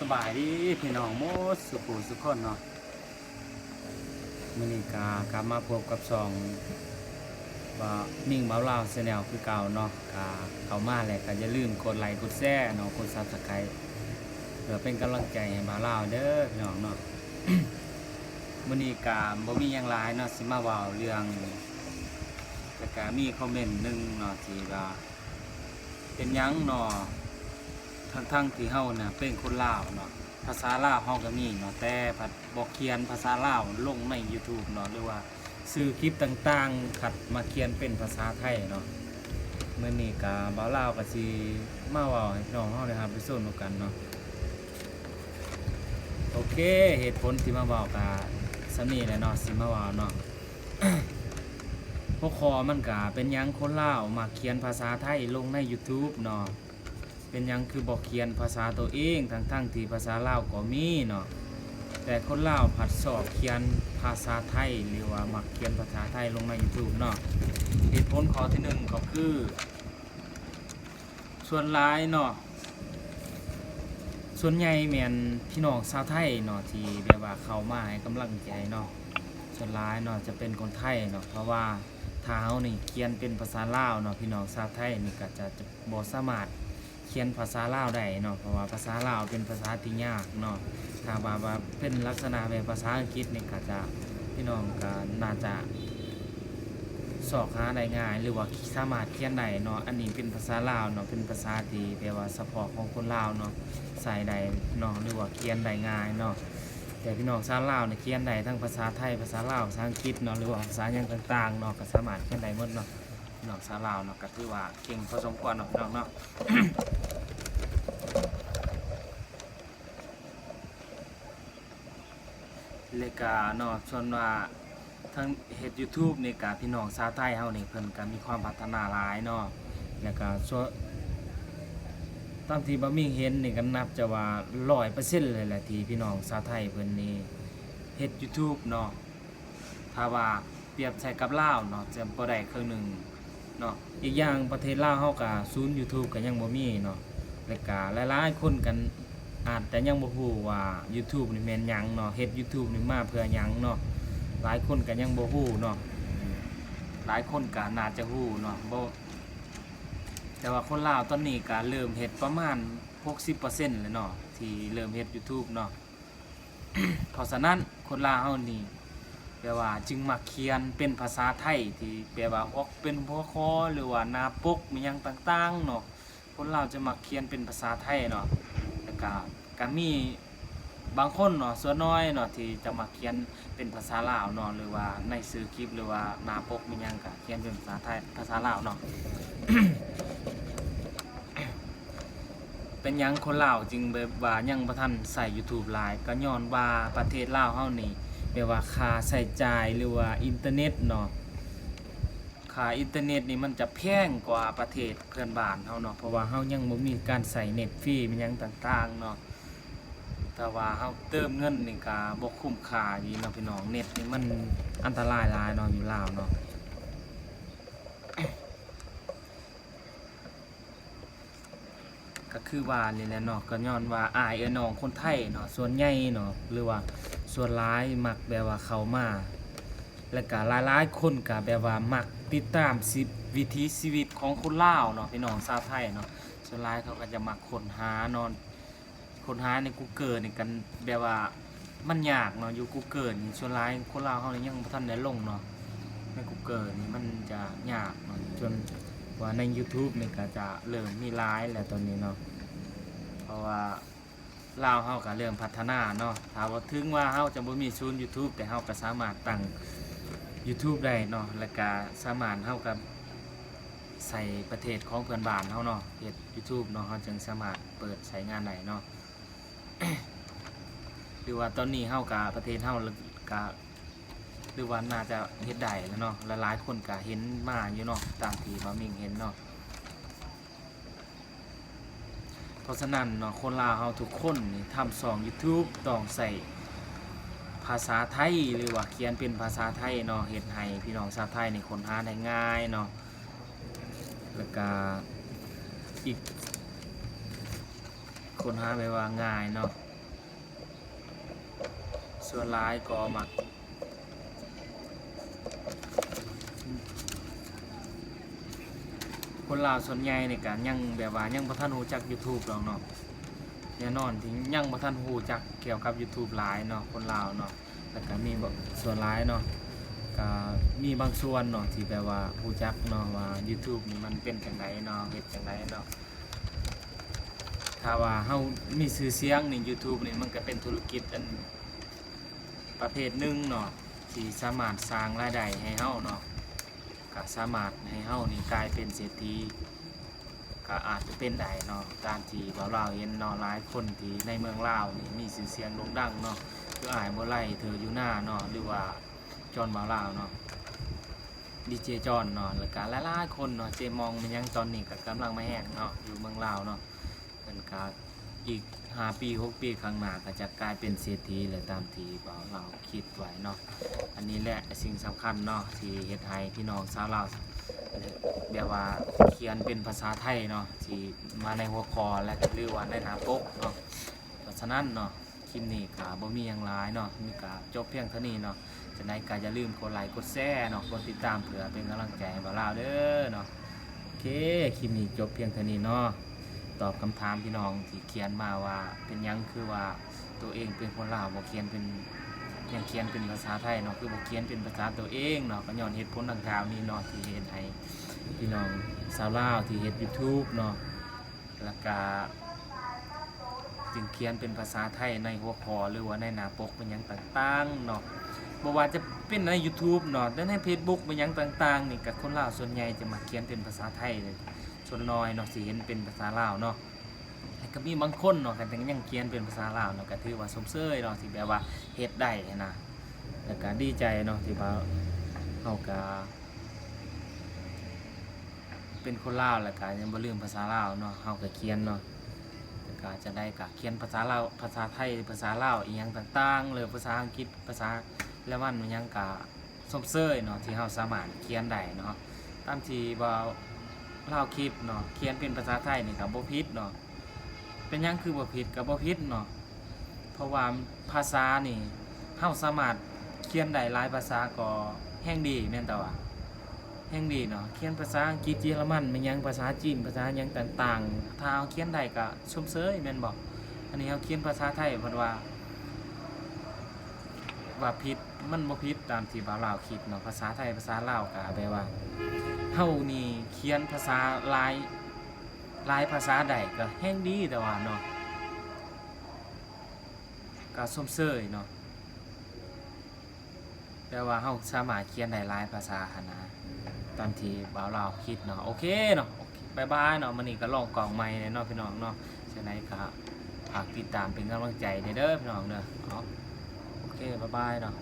สบายดีพี่น้องโมดสุขุสุขคนเนาะมื้อนี้กากลับมาพบกับช่องว่านิ่งเบาลาวแนลคือเก่าเนาะกาเข้ามาแล้วก็อย่าลืมกดไลค์กดแชร์เนาะกด Subscribe เพื่อเป็นกำลังใจให้เบาลาวเด้อพี่น้องเนาะมื้อนี้กาบ่มีหยังหลายเนาะสิมาเว้าเรื่องแต่ก็มีคอมเมนต์หนึงเนาะที่ว่าเป็นหยังเนาะ ทั้งทั้งที่เฮาเนี่ยเป็นคนลาวเนาะภาษาลาวเฮาก็มีเนาะแต่ผัดบอกเขียนภาษาลาวลงใน YouTube เนาะหรือว่าซื้อคลิปต่างๆขัดมาเขียนเป็นภาษาไทยเนาะเมื้อนี้ก็บ่าวลาวก็สิมาเว้าให้พี่น้องเฮาได้รับไปส่วนกันเนาะโอเคเหตุผลที่มาเว้าก็สำนี้แหละเนาะสิมาเว้าเนาะพวกคอมันก็เป็นยังคนลาวมาเขียนภาษาไทยลงใน YouTube เนาะ เป็นยังคือบอกเขียนภาษาตัวเองทั้งทั้งที่ภาษาลาวก็มีเนาะแต่คนลาวผัดสอบเขียนภาษาไทยหรือว่ามักเขียนภาษาไทยลงใน YouTube เนาะเหตุผลข้อที่หนึ่งก็คือ ส่วนร้ายเนาะส่วนใหญ่แมนพี่น้องชาวไทยเนาะที่แบบว่าเข้ามาให้กำลังใจเนาะส่วนร้ายเนาะจะเป็นคนไทยเนาะเพราะว่าถ้าเนี่เขียนเป็นภาษาลาวเนาะพี่น้องชาวไทยนี่ก็จะจะบ่สามารถ เขียนภาษาลาวได้เนาะเพราะว่าภาษาลาวเป็นภาษาที่ยากเนาะถ้าว่าว่าเป็นลักษณะแบบภาษาอังกฤษนี่ก็จะพี่น้องก็น่าจะสอบหาได้ง่าย หรือว่าสามารถเขียนได้เนาะอันนี้เป็นภาษาลาวเนาะเป็นภาษาที่แปลว่าเฉพาะของคนลาวเนาะใส่ได้เนาะหรือว่าเขียนได้ง่ายเนาะแต่พี่น้องชาวลาวเนี่ยเขียนได้ทั้งภาษาไทยภาษาลาวภาษาอังกฤษเนาะหรือว่าภาษาอย่างต่างๆเนาะก็สามารถเขียนได้หมดเนาะ พี่น้องชาวลาวเนาะก็ถือว่าเก่งพอสมควรเนาะพี่น้องเนาะเลยกาเนาะชวนว่าทั้งเฮ็ด YouTube นี่กาพี่น้องชาวไทยเฮานี่เพิ่นก็มีความพัฒนาหลายเนาะแล้วก็ส่วนตามที่บ่มีเห็นนี่ก็นับจะว่า100%เลยแหละที่พี่น้องชาวไทยเพิ่นนี่เฮ็ด YouTube เนาะถ้าว่าเปรียบใช้กับลาวเนาะจะบ่ได้ครึ่งหนึง เนาะอีกอย่างประเทศลาวเฮาก็ศูนย์ YouTube ก็ยังบ่มีเนาะแล้วก็หลายๆคนกันอาจจะยังบ่ฮู้ว่า YouTube นี่แม่นหยังเนาะเฮ็ด YouTube นี่มาเพื่อหยังเนาะหลายคนก็ยังบ่ฮู้เนาะหลายคนก็น่าจะฮู้เนาะบ่แต่ว่าคนลาวตอนนี้ก็เริ่มเฮ็ดประมาณ 60%แล้วเนาะที่เริ่มเฮ็ด YouTube เนาะเพราะฉะนั้นคนลาวเฮานี่ แปลว่าจึงมักเขียนเป็นภาษาไทยที่แปลว่าออกเป็นหัวข้อหรือว่าหน้าปกมียังต่างๆเนาะคนลาจะมักเขียนเป็นภาษาไทยเนาะแล้วก็ก็มีบางคนเนาะส่วนน้อยเนาะที่จะมาเขียนเป็นภาษาลาวเนาะหรือว่าในสื่อคลิปหรือว่าหน้าปกมียังก็เขียนเป็นภาษาไทยภาษาลาวเนาะเป็นยังคนลาวจึงแบบว่ายังบ่ทันใส่ YouTube หลายก็ย้อนว่าประเทศลาวเฮานี่ แบบว่าค่าใช้จ่ายหรือว่าอินเทอร์เน็ตเนาะค่าอินเทอร์เน็ตนี่มันจะแพงกว่าประเทศเพื่อนบ้านเฮาเนาะเพราะว่าเฮายังบ่มีการใส่เน็ตฟรีมีหยังต่างๆเนาะแต่ว่าเฮาเติมเงินนี่ก็บ่คุ้มค่าอีเนาะพี่น้องเน็ตนี่มันอันตรายหลายเนาะอยู่ลาวเนาะก็คือว่านี่แหละเนาะก็ย้อนว่าอายเอ้อน้องคนไทยเนาะส่วนใหญ่เนาะหรือว่า ส่วนหลายมักแบบว่าเขามา แล้วก็หลายๆคนก็แบบว่ามักติดตามสิวิถีชีวิตของคนลาวเนาะพี่น้องชาวไทยเนาะส่วนหลายเขาก็จะมักค้นหานอนค้นหาใน Google นี่กันแบบว่ามันยากเนาะอยู่ Google นี่ส่วนหลายคนลาวเฮานี่ยังบ่ทันได้ลงเนาะใน Google นี่มันจะยากเนาะจนว่าใน YouTube นี่ก็จะเริ่มมีหลายแล้วตอนนี้เนาะเพราะว่า ลาวเฮาก็เริ่มพัฒนาเนาะถ้าว่าถึงว่าเฮาจะบ่มีศูนย์ YouTube แต่เฮาก็สามารถตั้ง YouTube ได้เนาะแล้วก็สามารถเฮากับใส่ประเทศของเพื่อนบ้านเฮาเนาะเฮ็ด YouTube เนาะเฮาจึงสามารถเปิดใช้งานได้เนาะหรือว่าตอนนี้เฮากับประเทศเฮาก็หรือว่าน่าจะเฮ็ดได้แล้วเนาะหลายๆคนก็เห็นมาอยู่เนาะตามที่มามิงเห็นเนาะ เพราะฉะนั้นเนาะคนลาวเฮาทุกคนนี่ทำช่อง YouTube ต้องใส่ภาษาไทยหรือว่าเขียนเป็นภาษาไทยเนาะเฮ็ดให้พี่น้องชาวไทยในคนหาได้ง่ายเนาะแล้วก็อีกคนหาแบบว่าง่ายเนาะส่วนหลายก็มัก คนลาวส่วนใหญ่ในการยังแบบว่ายังบ่ทันรู้จัก YouTube หรอกเนาะแน่นอนที่ยังบ่ทันรู้จักเกี่ยวกับ YouTube หลายเนาะคนลาวเนาะแล้วก็มีบส่วนหลายเนาะก็มีบางส่วนเนาะที่แบบว่ารู้จักเนาะว่า YouTube นี่มันเป็นจังไดเนาะเฮ็ดจังไดเนาะถ้าว่าเฮามีชื่อเสียงใน YouTube นี่มันก็เป็นธุรกิจอันประเภทหนึ่งเนาะที่สามารถสร้างรายได้ให้เฮาเนาะ ก็สามารถให้เฮานี่กลายเป็นเศรษฐีก็อาจจะเป็นได้เนาะตามที่ว่าเราเห็นเนาะหลายคนที่ในเมืองลาวนี่มีชื่อเสียงโด่งดังเนาะคืออายบ่ไล่เธออยู่หน้าเนาะหรือว่าจอนบ่าวลาวเนาะดีเจจอนเนาะแล้วก็หลายๆคนเนาะเจมองมันยังตอนนี้ก็กำลังมาแห้งเนาะอยู่เมืองลาวเนาะเพิ่นก็ อีก5ปี6ปีข้างหน้าก็จะกลายเป็นเศรษฐีเลยตามที่บ่าวลาคิดไว้เนาะอันนี้แหละสิ่งสำคัญเนาะที่เฮ็ดให้พี่น้องชาวลาวแบบว่าเขียนเป็นภาษาไทยเนาะที่มาในหัวข้อและหรือว่าในหน้าปกเนาะเพราะฉะนั้นเนาะคลิปนี้ก็บ่มีหยังหลายเนาะมีก็จบเพียงเท่านี้เนาะจะได้ก็อย่าลืมกดไลค์กดแชร์เนาะกดติดตามเพื่อเป็นกำลังใจให้บ่าวลาวเด้อเนาะโอเคคลิปนี้จบเพียงเท่านี้เนาะ ตอบคำถามพี่น้องที่เขียนมาว่าเป็นยังคือว่าตัวเองเป็นคนลาวบ่เขียนเป็นยังเขียนเป็นภาษาไทยเนาะคือบอกเขียนเป็นภาษาตัวเองเนาะก็ย้อนเหตุผลดังกล่าวนี้เนาะที่เฮ็ดให้พี่น้องชาวลาวที่เฮ็ด YouTube เนาะแล้วก็จึงเขียนเป็นภาษาไทยในหัวข้อหรือว่าในหน้าปกเป็นยังต่างๆเนาะบ่ว่าจะเป็นใน YouTube เนาะและใน Facebook เป็นยังต่างๆนี่ก็คนลาวส่วนใหญ่จะมาเขียนเป็นภาษาไทยเลย ส่วนน้อยเนาะสิเห็นเป็นภาษาลาวเนาะแต่ก็มีบางคนเนาะกันแต่ก็ยังเขียนเป็นภาษาลาวเนาะก็ถือว่าสมเสยเนาะที่แบบว่าเฮ็ดได้นะแล้วก็ดีใจเนาะที่ว่าเฮาก็เป็นคนลาวแล้วก็ยังบ่ลืมภาษาลาวเนาะเฮาก็เขียนเนาะแล้วก็จะได้ก็เขียนภาษาลาวภาษาไทยภาษาลาวอีหยังต่างๆหรือภาษาอังกฤษภาษาละมันมันยังก็สมเสยเนาะที่เฮาสามารถเขียนได้เนาะตามที่ว่า เล่าวคิดเนาะเขียนเป็นภาษาไทยนี่ก็บ่ผิดเนาะเป็นยังคือบ่ผิดกับบ่ผิดเนาะเพราะว่าภาษานี่เฮาสามารถเขียนได้หลายภาษาก็แห่งดีแม่นแต่ว่าแห่งดีเนาะเขียนภาษาอังกฤษเยอรมันมันยังภาษาจีนภาษายังต่างๆถ้าเฮาเขียนได้ก็ชมเชยแม่นบ่อันนี้เฮาเขียนภาษาไทยเพิ่นว่าว่าผิดมันบ่ผิดตามที่บ่าวลาวคิดเนาะภาษาไทยภาษาลาวก็แปลว่า เฮานี่เขียนภาษาหลายหลายภาษาใดก็แห้งดีแต่ว่าเนาะก็สมเสยเนาะแต่ว่าเฮาสามารถเขียนได้หลายภาษาหนนะตามที่บ่าวเราคิดเนาะโอเคเนาะบายบายเนาะมื้อนี้ก็ลองกล่องใหม่เนาะพี่น้องเนาะฉะนั้นก็ฝากติดตามเป็นกำลังใจเด้อพี่น้องเด้อโอเคบายบายเนาะ